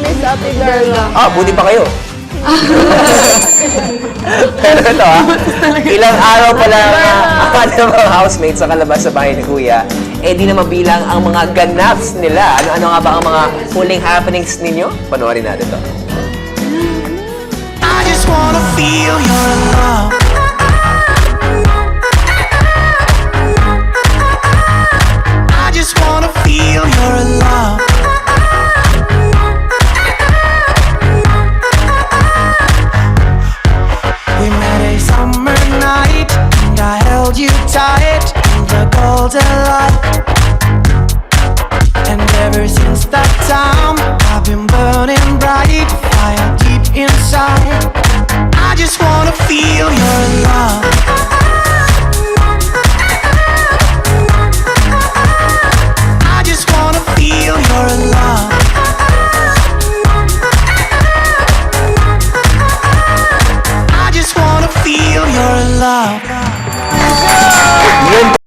Miss Ate Darla. Ah, buti pa kayo. Pero ito ah, ilang araw pa lang ang ang ng mga housemates sa kalabas sa bahay ni Kuya, eh di na mabilang ang mga ganaps nila. Ano-ano nga ba ang mga huling happenings ninyo? Panoorin natin to. I just wanna feel your I held you tight in the golden light. And ever since that time, I've been burning bright, fire deep inside. I just wanna feel